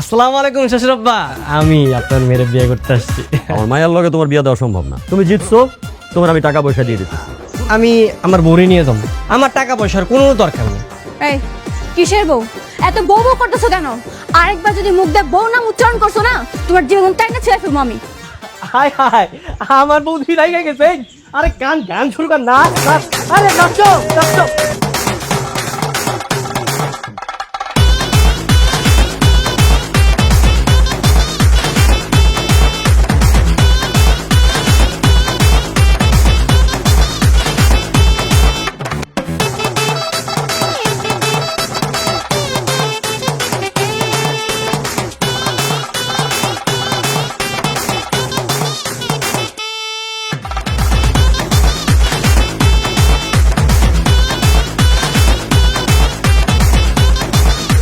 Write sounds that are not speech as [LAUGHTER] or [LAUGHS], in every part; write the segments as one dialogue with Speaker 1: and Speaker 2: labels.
Speaker 1: আসসালামু আলাইকুম শ্বশুর আমি আপনার মেয়ের বিয়ে করতে আসছি।
Speaker 2: আমার মায়ের লগে তোমার বিয়ে দেওয়া সম্ভব না। তুমি জিতছো তোমার আমি টাকা পয়সা দিয়ে দিতেছি।
Speaker 1: আমি আমার বউরে নিয়ে যাব। আমার টাকা পয়সার কোনো দরকার নেই।
Speaker 3: এই কিসের বউ? এত বউ বউ করতেছো কেন? আরেকবার যদি মুখ দিয়ে বউ নাম উচ্চারণ করছ না তোমার জীবন তাই না ছেড়ে ফেলব আমি।
Speaker 1: হাই হাই আমার বউ লাগে গেছে। আরে গান গান শুরু কর নাচ। আরে নাচো নাচো।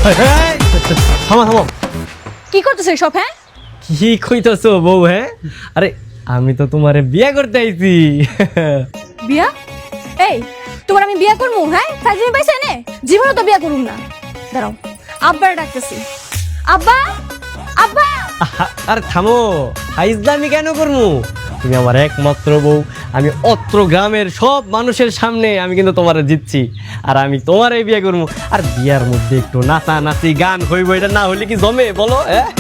Speaker 1: [LAUGHS] থামো থামো।
Speaker 3: কি করতেছো সব হ্যাঁ?
Speaker 1: কি কইতাছো বউ হ্যাঁ? আরে আমি তো তোমারে বিয়ে করতে আইছি। [LAUGHS]
Speaker 3: বিয়া? এই তোমার আমি বিয়া করব হ্যাঁ? ফাইজলামি পাইছে নে জীবনে তো বিয়া করুম না। দাঁড়াও আব্বার ডাকতেছি। আব্বা? আব্বা?
Speaker 1: আরে থামো হাইজলামি কেন করমু? তুমি আমার একমাত্র বউ। আমি অত্র গ্রামের সব মানুষের সামনে আমি কিন্তু তোমারে জিতছি। আর আমি তোমারে বিয়ে করব। আর বিয়ার মধ্যে একটু নাচা নাচি গান হইব এটা না হলে কি জমে? বলো হ্যাঁ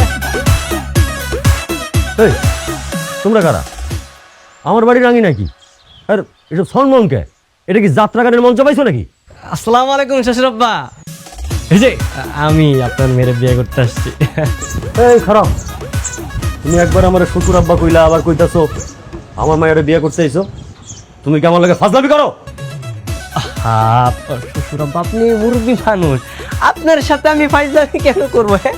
Speaker 2: তোমরা কারা? আমার বাড়ি রাঙি নাকি? আর এসব সন্মনকে এটা কি যাত্রা গানের মঞ্চ পাইছো নাকি?
Speaker 1: আসসালামু আলাইকুম শ্বশুর আব্বা এই যে আমি আপনার মেয়ের বিয়ে করতে আসছি।
Speaker 2: এই খারাপ। তুমি একবার আমার শ্বশুর আব্বা কইলা আবার কইতাছো আমার মায়ের বিয়ে করতে আইছো? তুমি কি আমার লাগে ফাজলামি করো?
Speaker 1: আপ, আপনি মুরব্বী মানুষ। আপনার সাথে আমি ফাইজলামি কেন করব হ্যাঁ?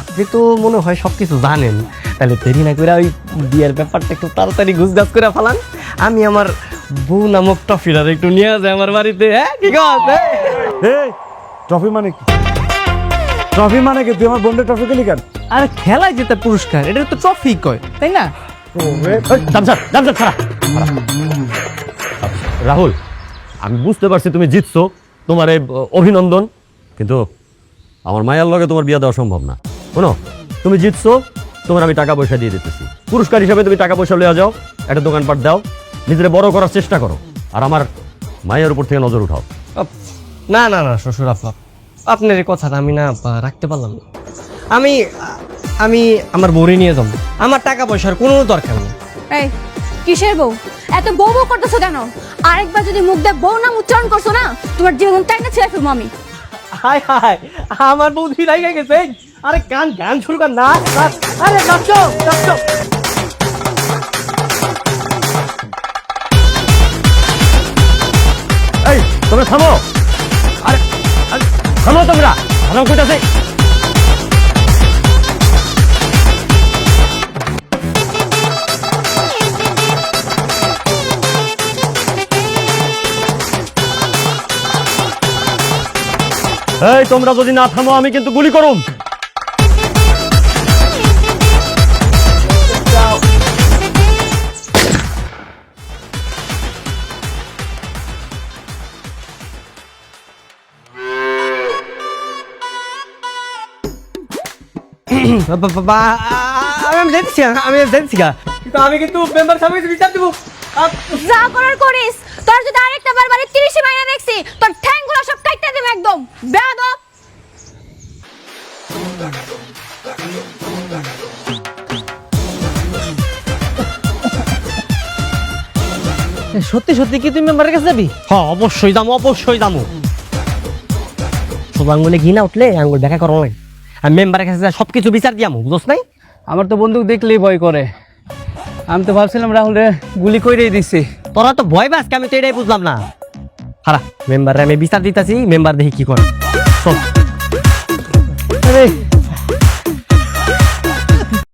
Speaker 1: আপনি তো মনে হয় সব কিছু জানেন। তাহলে দেরি না করে ওই বিয়ের ব্যাপারটা একটু তাড়াতাড়ি গুজগাছ করে ফেলান। আমি আমার বউ নামক টফিটা একটু নিয়ে যাই আমার বাড়িতে হ্যাঁ? কি
Speaker 4: ট্রফি মানে কি? ট্রফি মানে কি? তুই আমার বন্ধুর ট্রফি খেলি কেন?
Speaker 5: আর খেলায় যেতে পুরস্কার এটা তো ট্রফি কয় তাই না?
Speaker 2: রাহুল আমি বুঝতে পারছি তুমি জিতছো তোমার এই অভিনন্দন কিন্তু আমার মায়ের লগে তোমার বিয়ে দেওয়া সম্ভব না। শোনো তুমি জিতছো তোমার আমি টাকা পয়সা দিয়ে দিতেছি। পুরস্কার হিসাবে তুমি টাকা পয়সা লইয়া যাও একটা দোকানপাট দাও নিজের বড় করার চেষ্টা করো। আর আমার মায়ের উপর থেকে নজর উঠাও।
Speaker 1: না না না শ্বশুর আব্বা আপনার এই কথাটা আমি না রাখতে পারলাম না। আমি আমি আমার বউরে নিয়ে যাব। আমার টাকা পয়সার কোনো দরকার নেই।
Speaker 3: এই কিসের বউ? এত বউ বউ করতেছো কেন? আরেকবার যদি মুখ দিয়ে বউ নাম উচ্চারণ করছ না তোমার জীবন তাই না ছেড়ে ফেলব আমি।
Speaker 1: হাই হাই আমার বউ ধুই লাগে গেছে আরে গান গান শুরু কর নাচ নাচ। আরে নাচো নাচো
Speaker 2: এই তোমরা থামো। আরে থামো তোমরা। থামো কইতাছে এই তোমরা যদি না থামো আমি কিন্তু গুলি
Speaker 1: বা- আমি যাচ্ছি আমি কিন্তু আমি কিন্তু মেম্বার কাছে বিচার দেবো
Speaker 3: যা করার করিস। তোর যদি আরেকটা বার বাড়ি তিরিশে মাইনা দেখছি তোর ঠ্যাংগুলো সব কাটতে দেবে একদম। বেয়াদব।
Speaker 5: সত্যি সত্যি কি তুই মেম্বারের কাছে যাবি?
Speaker 1: হ্যাঁ অবশ্যই দামো অবশ্যই দামো সব আঙ্গুলে ঘি না উঠলে আঙ্গুল দেখা করো নাই। আমি মেম্বারের কাছে সব কিছু বিচার দিয়ামু বুঝছ নাই?
Speaker 5: আমার তো বন্দুক দেখলেই ভয় করে। আমি তো ভাবছিলাম রাহুল রে গুলি কইরেই দিছি।
Speaker 1: তোরা তো ভয় পাস আমি তো এটাই বুঝলাম না। হারা মেম্বারে আমি বিচার দিতেছি মেম্বার দেখি কি করে। চল।